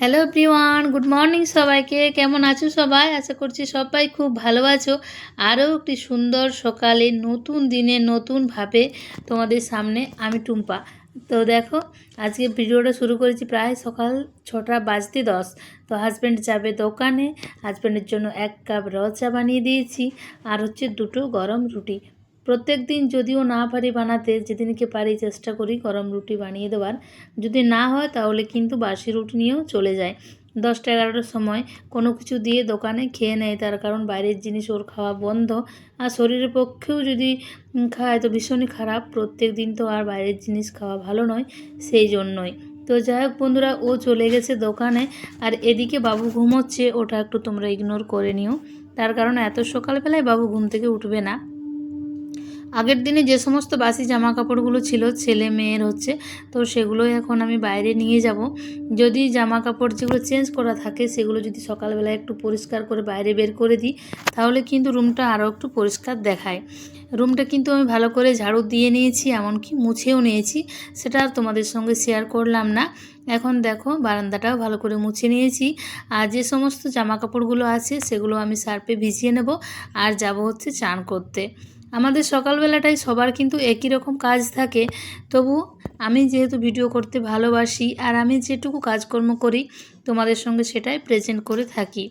Hello everyone, good morning সবাইকে। কেমন আছো সবাই? আশা করছি সবাই খুব ভালো আছো। আরও একটি সুন্দর সকালে নতুন দিনে নতুনভাবে তোমাদের সামনে আমি টুম্পা। তো দেখো, আজকে ভিডিওটা শুরু করেছি প্রায় সকাল ছটা বাজতে দশ। তো হাজব্যান্ড যাবে দোকানে হাজব্যান্ডের জন্য এক কাপ র চা বানিয়ে দিয়েছি। আর হচ্ছে দুটো গরম রুটি। প্রত্যেক দিন যদিও না পারি বানাতে, যেদিনকে পারি চেষ্টা করি গরম রুটি বানিয়ে দেওয়ার। যদি না হয় তাহলে কিন্তু বাসি রুটি নিয়েও চলে যায় দশটা এগারোটার সময় কোনো কিছু দিয়ে দোকানে খেয়ে নেয়, তার কারণ বাইরের জিনিস ওর খাওয়া বন্ধ। আর শরীরের পক্ষেও যদি খায় তো ভীষণই খারাপ। প্রত্যেক দিন তো আর বাইরের জিনিস খাওয়া ভালো নয়, সেই জন্যই। তো যাই হোক বন্ধুরা, ও চলে গেছে দোকানে। আর এদিকে বাবু ঘুমোচ্ছে, ওটা একটু তোমরা ইগনোর করে নিও। তার কারণ এত সকালবেলায় বাবু ঘুম থেকে উঠবে না। আগের দিনে যে সমস্ত বাসি জামা কাপড়গুলো ছিল, ছেলে, মেয়ের হচ্ছে, তো সেগুলো এখন আমি বাইরে নিয়ে যাব। যদি জামা কাপড় যেগুলো চেঞ্জ করা থাকে, সেগুলো যদি সকালবেলা একটু পরিষ্কার করে বাইরে বের করে দিই, তাহলে কিন্তু রুমটা আরও একটু পরিষ্কার দেখায়। রুমটা কিন্তু আমি ভালো করে ঝাড়ু দিয়ে নিয়েছি, এমনকি মুছেও নিয়েছি, সেটা আর তোমাদের সঙ্গে শেয়ার করলাম না। এখন দেখো, বারান্দাটাও ভালো করে মুছে নিয়েছি। আর যে সমস্ত জামা কাপড়গুলো আছে, সেগুলো আমি সার্পে ভিজিয়ে নেব, আর যাব হচ্ছে চান করতে। আমাদের সকালবেলাটাই সবার কিন্তু একই রকম কাজ থাকে। তবু আমি যেহেতু ভিডিও করতে ভালোবাসি আর আমি যেটুকু কাজকর্ম করি, তোমাদের সঙ্গে সেটাই প্রেজেন্ট করে থাকি।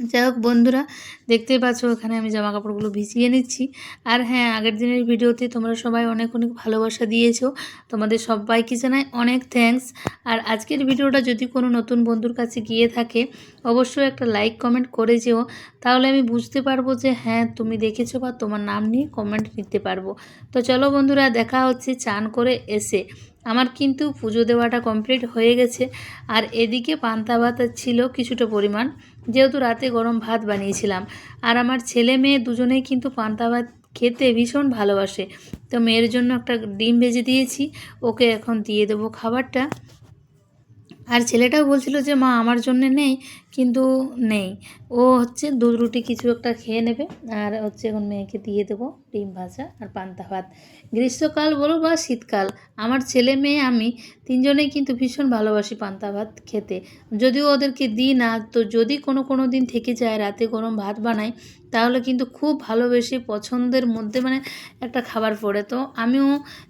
যাই হোক, বন্ধুরা, দেখতেই পাচ্ছ এখানে আমি জামা কাপড়গুলো ভিজিয়ে নিচ্ছি। আর হ্যাঁ আগের দিনের ভিডিওতে তোমরা সবাই অনেক অনেক ভালোবাসা দিয়েছ। তোমাদের সবাইকে জানাই অনেক থ্যাঙ্কস আর আজকের ভিডিওটা যদি কোনো নতুন বন্ধুর কাছে গিয়ে থাকে, অবশ্যই একটা লাইক কমেন্ট করে যেও। তাহলে আমি বুঝতে পারব যে হ্যাঁ তুমি দেখেছ বা তোমার নাম নিয়ে কমেন্ট নিতে পারব। তো চলো বন্ধুরা, দেখা হচ্ছে চান করে এসে। আমার কিন্তু পুজো দেওয়াটা কমপ্লিট হয়ে গেছে। আর এদিকে পান্তা ভাত ছিল কিছুটা পরিমাণ। যেহেতু রাতে গরম ভাত বানিয়েছিলাম। আর আমার ছেলে মেয়ে দুজনেই কিন্তু পান্তা ভাত খেতে ভীষণ ভালোবাসে। তো মেয়ের জন্য একটা ডিম ভেজে দিয়েছি, ওকে এখন দিয়ে দেবো খাবারটা। আর ছেলেটাও বলছিল যে, মা, আমার জন্য নেই, কিন্তু নেই। ও হচ্ছে দুধ রুটি কিছু একটা খেয়ে নেবে, আর হচ্ছে এখন মেয়েকে দিয়ে দেবো ডিম ভাজা আর পান্তা ভাত। গ্রীষ্মকাল বলো বা শীতকাল, আমার ছেলে মেয়ে আমি তিনজনেই কিন্তু ভীষণ ভালোবাসি পান্তা ভাত খেতে। যদিও ওদেরকে দিই না, তো যদি কোনো কোনো দিন থেকে যায়, রাতে গরম ভাত বানাই, তাহলে কিন্তু খুব ভালোবেসে পছন্দের মধ্যে মানে একটা খাবার পড়ে। তো আমিও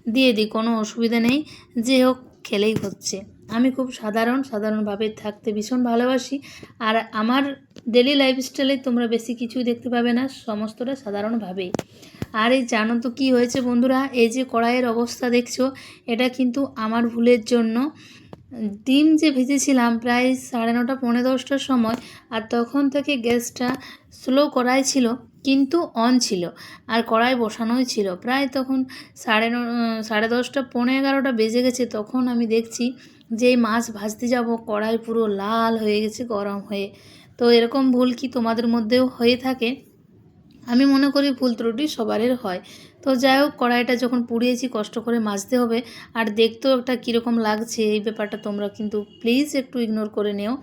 দিয়ে দিই, কোনো অসুবিধা নেই, যে হোক, খেলেই হচ্ছে। আমি খুব সাধারণ, সাধারণভাবে থাকতে ভীষণ ভালোবাসি। আর আমার ডেলি লাইফস্টাইলে তোমরা বেশি কিছুই দেখতে পাবে না, সমস্তটা সাধারণভাবেই। আর এই জানো তো কী হয়েছে বন্ধুরা? এই যে কড়াইয়ের অবস্থা দেখছ, এটা কিন্তু আমার ভুলের জন্য। ডিম যে ভেজেছিলাম প্রায় সাড়ে নটা, পৌনে দশটার সময়, আর তখন থেকে গ্যাসটা স্লো কড়াই ছিল, কিন্তু অন ছিল। আর কড়াই বসানোই ছিল। প্রায় তখন সাড়ে সাড়ে দশটা, পৌনে এগারোটা বেজে গেছে, তখন আমি দেখছি যে মাছ ভাজতে যাব, কড়াই পুরো লাল হয়ে গেছে, গরম হয়ে। তো এরকম ভুল কি তোমাদের মধ্যেও হয়ে থাকে? আমি মনে করি ভুল ত্রুটি সবারের হয়। তো যাই হোক, কড়াইটা যখন পুড়িয়েছি, কষ্ট করে মাজতে হবে। আর দেখতেও একটা কীরকম লাগছে এই ব্যাপারটা তোমরা কিন্তু প্লিজ একটু ইগনোর করে নিও।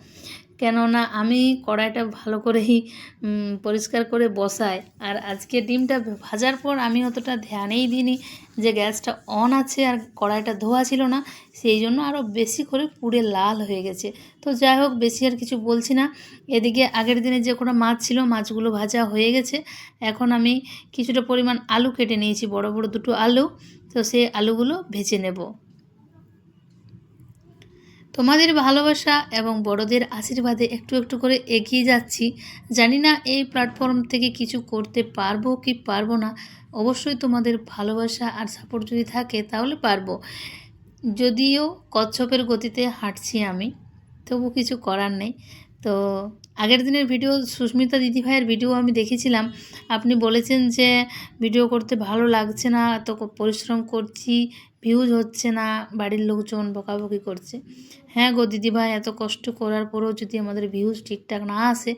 কেননা আমি কড়াইটা ভালো করেই পরিষ্কার করে বসাই। আর আজকে ডিমটা ভাজার পর আমি অতটা ধ্যানেই দিইনি যে গ্যাসটা অন আছে আর কড়াইটা ধোয়া ছিল না, সেই জন্য আরও বেশি করে পুড়ে লাল হয়ে গেছে। তো যাই হোক, বেশি আর কিছু বলছি না। এদিকে আগের দিনে যে কোনো মাছ ছিল, মাছগুলো ভাজা হয়ে গেছে। এখন আমি কিছুটা পরিমাণ আলু কেটে নিয়েছি, বড় বড় দুটো আলু। তো সেই আলুগুলো ভেজে নেব। তোমাদের ভালোবাসা এবং বড়দের আশীর্বাদে একটু একটু করে এগিয়ে যাচ্ছি। জানি না এই প্ল্যাটফর্ম থেকে কিছু করতে পারব কি পারব না। অবশ্যই তোমাদের ভালোবাসা আর সাপোর্ট যদি থাকে তাহলে পারব। যদিও কচ্ছপের গতিতে হাঁটছি আমি, তবু কিছু করার নেই। তো আগের দিনের ভিডিও সুস্মিতা দিদিভাইয়ের ভিডিও আমি দেখেছিলাম। আপনি বলেছেন যে ভিডিও করতে ভালো লাগছে না, এত পরিশ্রম করছি ভিউজ হচ্ছে না, বাড়ির লোকজন বকাবকি করছে। হ্যাঁ গো দিদিভাই এত কষ্ট করার পরেও যদি আমাদের ভিউজ ঠিকঠাক না আসে,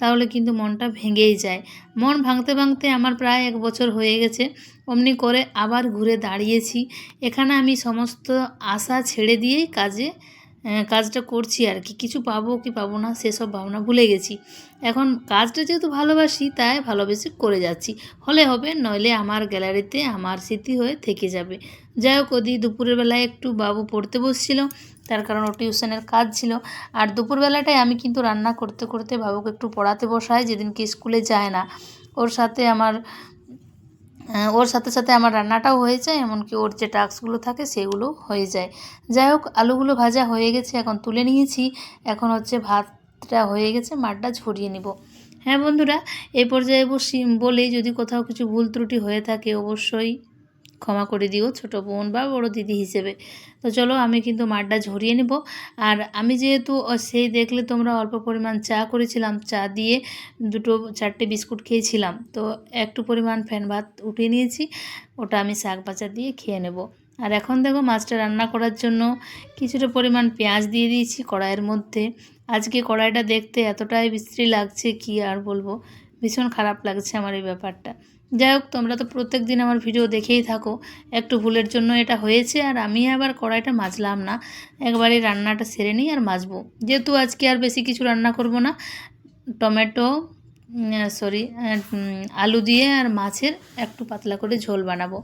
তাহলে কিন্তু মনটা ভেঙেই যায়। মন ভাঙতে ভাঙতে আমার প্রায় এক বছর হয়ে গেছে, অমনি করে আবার ঘুরে দাঁড়িয়েছি। এখানে আমি সমস্ত আশা ছেড়ে দিয়েই কাজে কাজটা করছি আর কি। কিছু পাবো কি পাবো না, সেসব ভাবনা ভুলে গেছি। এখন কাজটা যেহেতু ভালোবাসি, তাই ভালোবেসে করে যাচ্ছি। হলে হবে, নইলে আমার গ্যালারিতে আমার স্মৃতি হয়ে থেকে যাবে। যাই হোক, ওদি দুপুরের বেলায় একটু বাবু পড়তে বসছিল, তার কারণ ও টিউশনের কাজ ছিল। আর দুপুরবেলাটায় আমি কিন্তু রান্না করতে করতে বাবুকে একটু পড়াতে বসাই, যেদিনকে স্কুলে যায় না। ওর সাথে আমার ওর সাথে সাথে আমার রান্নাটাও হয়ে যায়, এমনকি ওর যে টাস্কগুলো থাকে সেগুলো হয়ে যায়। যাই হোক, আলুগুলো ভাজা হয়ে গেছে, এখন তুলে নিয়েছি। এখন হচ্ছে ভাতটা হয়ে গেছে, মাঠটা ঝরিয়ে নিব। হ্যাঁ বন্ধুরা, এ পর্যায়ে বসি, বলেই যদি কোথাও কিছু ভুল ত্রুটি হয়ে থাকে, অবশ্যই ক্ষমা করে দিও ছোট বোন বা বড় দিদি হিসেবে। তো চলো আমি কিন্তু মাঠটা ঝরিয়ে নেব। আর আমি যেহেতু সেই দেখলে তোমরা অল্প পরিমাণ চা করেছিলাম। চা দিয়ে দুটো, চারটে বিস্কুট খেয়েছিলাম। তো একটু পরিমাণ ফ্যান ভাত উঠিয়ে নিয়েছি। ওটা আমি শাক ভাজা দিয়ে খেয়ে নেব। আর এখন দেখো মাছটা রান্না করার জন্য কিছুটা পরিমাণ পেঁয়াজ দিয়ে দিয়েছি কড়াইয়ের মধ্যে। আজকে কড়াইটা দেখতে এতটাই বিশ্রী লাগছে কি আর বলব? ভীষণ খারাপ লাগছে আমার এই ব্যাপারটা। যাই হোক, তোমরা তো প্রত্যেক দিন আমার ভিডিও দেখেই থাকো। একটু ভুলের জন্য এটা হয়েছে, আর আমি আবার কড়াইটা মাজলাম না। একবারে রান্নাটা সেরে নিই আর মাজবো। যেহেতু আজকে আর বেশি কিছু রান্না করব না, টমেটো সরি আলু দিয়ে আর মাছের একটু পাতলা করে ঝোল বানাবো।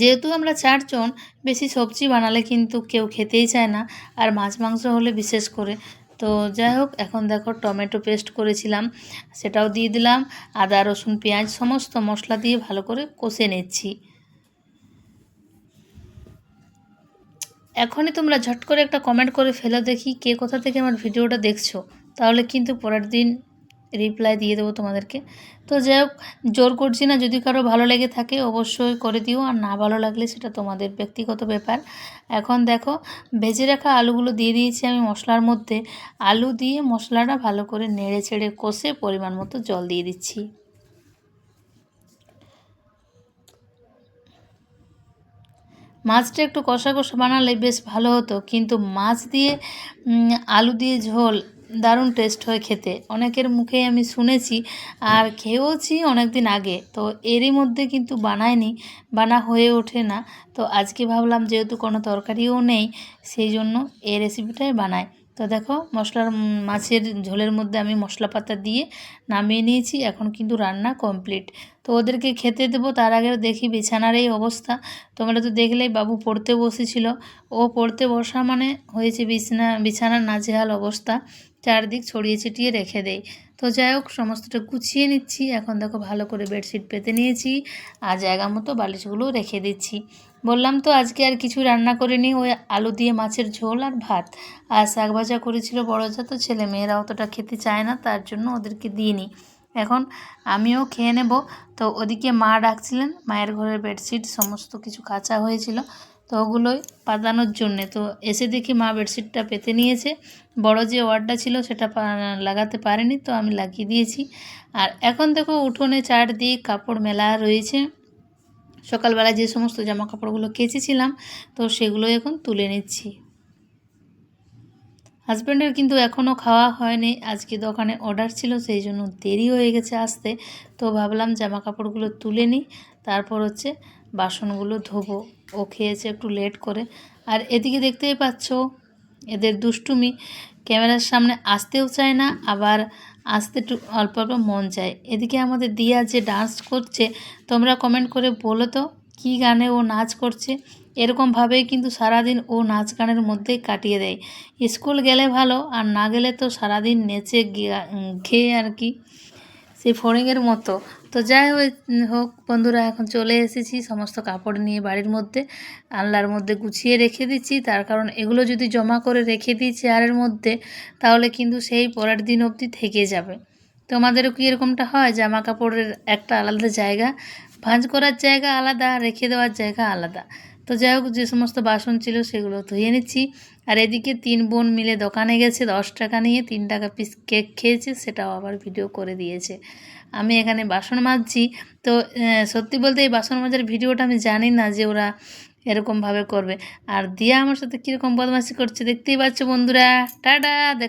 যেহেতু আমরা চারজন, বেশি সবজি বানালে কিন্তু কেউ খেতেই চায় না, আর মাছ মাংস হলে বিশেষ করে। তো যাই হোক, এখন দেখো টমেটো পেস্ট করেছিলাম, সেটাও দিয়ে দিলাম, আদা, রসুন, পেঁয়াজ, সমস্ত মশলা দিয়ে ভালো করে কষে নিচ্ছি। এখনই তোমরা ঝট করে একটা কমেন্ট করে ফেলো দেখি কে কোথা থেকে আমার ভিডিওটা দেখছ, তাহলে কিন্তু পরের দিন রিপ্লাই দিয়ে দেবো তোমাদেরকে। তো যাই হোক জোর করছি না, যদি কারও ভালো লেগে থাকে অবশ্যই করে দিও, আর না ভালো লাগলে সেটা তোমাদের ব্যক্তিগত ব্যাপার। এখন দেখো, ভেজে রাখা আলুগুলো দিয়ে দিয়েছি আমি মশলার মধ্যে। আলু দিয়ে মশলাটা ভালো করে নেড়ে ছেড়ে কষে পরিমাণ মতো জল দিয়ে দিচ্ছি। মাছটা একটু কষা কষা বানালে বেশ ভালো হতো, কিন্তু মাছ দিয়ে আলু দিয়ে ঝোল দারুণ টেস্ট হয় খেতে। অনেকের মুখে আমি শুনেছি আর খেয়েওছি অনেক দিন আগে। তো এরই মধ্যে কিন্তু বানায়নি, বানা হয়ে ওঠে না। তো আজকে ভাবলাম যেহেতু কোনো তরকারিও নেই, সেই জন্য এই রেসিপিটাই বানাই। তো দেখো মশলার মাছের ঝোলের মধ্যে আমি মশলা পাতা দিয়ে নামিয়ে নিয়েছি, এখন কিন্তু রান্না কমপ্লিট তো ওদেরকে খেতে দেবো, তার আগে দেখি বিছানার এই অবস্থা। তোমরা তো দেখলেই বাবু পড়তে বসেছিল। ও পড়তে বসা মানে হয়েছে বিছানা, বিছানার নাজেহাল অবস্থা। চারদিক ছড়িয়ে ছিটিয়ে রেখে দেয় তো যাই হোক, সমস্তটা গুছিয়ে নিচ্ছি। এখন দেখো ভালো করে বেডশিট পেতে নিয়েছি। আর জায়গা মতো বালিশগুলো রেখে দিচ্ছি। বললাম তো আজকে আর কিছু রান্না করিনি, ওই আলু দিয়ে মাছের ঝোল আর ভাত। আর শাক ভাজা করেছিল বড় যা তো ছেলে মেয়েরা অতটা খেতে চায় না, তার জন্য ওদেরকে দিইনি। এখন আমিও খেয়ে নেব। তো ওদিকে মা ডাকছিলেন, মায়ের ঘরের বেডশিট সমস্ত কিছু কাঁচা হয়েছিল, তো ওগুলোই পাতানোর জন্যে। তো এসে দেখি মা বেডশিটটা পেতে নিয়েছে। বড় যে ওয়ার্ডটা ছিল সেটা লাগাতে পারেনি, তো আমি লাগিয়ে দিয়েছি। আর এখন দেখো উঠোনে চার চারদিক কাপড় মেলা রয়েছে। সকালবেলা যে সমস্ত জামা কাপড়গুলো কেচেছিলাম, তো সেগুলো এখন তুলে নিচ্ছি। হাজব্যান্ডের কিন্তু এখনও খাওয়া হয়নি, আজকে দোকানে অর্ডার ছিল, সেই জন্য দেরি হয়ে গেছে আসতে। তো ভাবলাম জামা কাপড়গুলো তুলে নিই, তারপর হচ্ছে বাসনগুলো ধোবো। ও খেয়েছে একটু লেট করে। আর এদিকে দেখতেই পাচ্ছ, এদের দুষ্টুমি। ক্যামেরার সামনে আসতেও চায় না, আবার আসতে একটু অল্প অল্প মন চায়। এদিকে আমাদের দিয়া যে ডান্স করছে, তোমরা কমেন্ট করে বলো তো, কী গানে ও নাচ করছে? এরকমভাবেই কিন্তু সারাদিন ও নাচ গানের মধ্যে কাটিয়ে দেয়। স্কুল গেলে ভালো, আর না গেলে তো সারাদিন নেচে গিয়া- আর কি। সেই ফড়িংয়ের মতো। তো যাই হোক বন্ধুরা, এখন চলে এসেছি সমস্ত কাপড় নিয়ে বাড়ির মধ্যে। আলনার মধ্যে গুছিয়ে রেখে দিচ্ছি। তার কারণ এগুলো যদি জমা করে রেখে দিই চেয়ারের মধ্যে, তাহলে কিন্তু সেই পরের দিন অবধি থেকে যাবে। তোমাদেরও কি এরকমটা হয়? জামা কাপড়ের একটা আলাদা জায়গা, ভাঁজ করার জায়গা আলাদা, রেখে দেওয়ার জায়গা আলাদা। তো যাই হোক, যে সমস্ত বাসন ছিল সেগুলো ধুয়ে নিচ্ছি। আর এদিকে তিন বোন মিলে দোকানে গেছে, দশ টাকা নিয়ে তিন টাকা পিস কেক খেয়েছে, সেটাও আবার ভিডিও করে দিয়েছে। আমি এখানে বাসন মাজছি। তো সত্যি বলতে এই বাসন মাজার ভিডিওটা আমি জানি না যে ওরা এরকমভাবে করবে। আর দিয়া আমার সাথে কীরকম বদমাশি করছে দেখতেই পাচ্ছ বন্ধুরা। টাটা, দেখা